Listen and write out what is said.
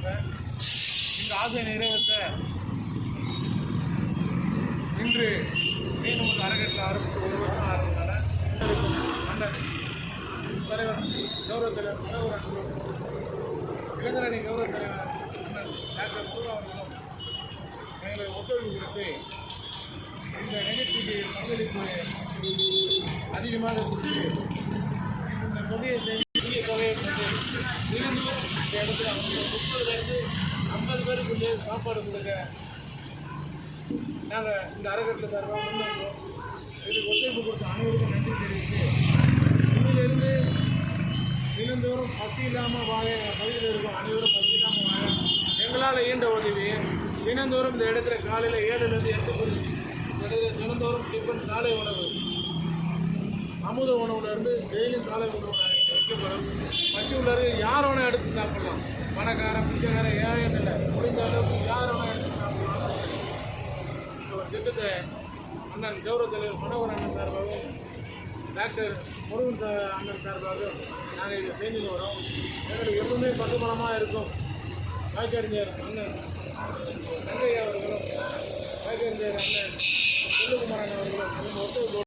இந்த ஆசை நிறைவேற்ற இன்று மீன் நமக்கு அறக்கட்டில் ஆரம்பித்து ஒரு வருஷம் ஆரம்பித்தால அந்த தலைவர் கௌரவ தலைவர் முதல்வர் அன்பு இளைஞரணி கௌரவ தலைவர் அண்ணன் டாக்டர் முருகா அவர்களும் எங்களுக்கு ஒத்துழைப்பு கொடுத்து இந்த நிகழ்ச்சிக்கு பங்களிப்பு அதிகமாக கொடுத்து இந்த தொகையை இந்த இடத்துல அவங்க முப்பதுலேருந்து ஐம்பது பேருக்குள்ளே சாப்பாடு கொடுங்க நாங்கள் இந்த அறக்கட்டில் தருவோம் முன்னாங்க இது ஒத்துழைப்பு கொடுத்த அனைவருக்கும் நன்றி தெரிவித்து இன்னிலிருந்து தினந்தோறும் பசி இல்லாமல் வாழ பகுதியில் இருக்கும் அனைவரும் பசி இல்லாமல் வாழ எங்களால் ஈண்ட உதவி தினந்தோறும் இந்த இடத்துல காலையில் ஏழுலேருந்து எட்டு மணி இடத்துல தினந்தோறும் டிஃபன் காலை உணவு அமுத உணவுலேருந்து டெய்லியும் காலை உணவு நாங்கள் பசி உள்ளது யார் வேணால் எடுத்து சாப்பிடலாம். பணக்காரன் பிச்சைக்காரன் ஏழை இல்லை. முடிந்த அளவுக்கு யார் வேணால் எடுத்து சாப்பிடலாம். இந்த ஒரு திட்டத்தை அண்ணன் கௌரவ தலைவர் மனோகர் அண்ணன் சார்பாகவும் டாக்டர் முருகன் அண்ணன் சார்பாகவும் நாங்கள் இதை செஞ்சுட்டு வரோம். எங்களுக்கு எப்பவுமே பசுமரமாக இருக்கும். வாய்க்கறிஞர் அண்ணன் தங்கையா அவர்களும் வாய்க்கறிஞர் அண்ணன் செல்லுகுமாரன் அவர்களும் நம்ம ஒத்துழைப்பு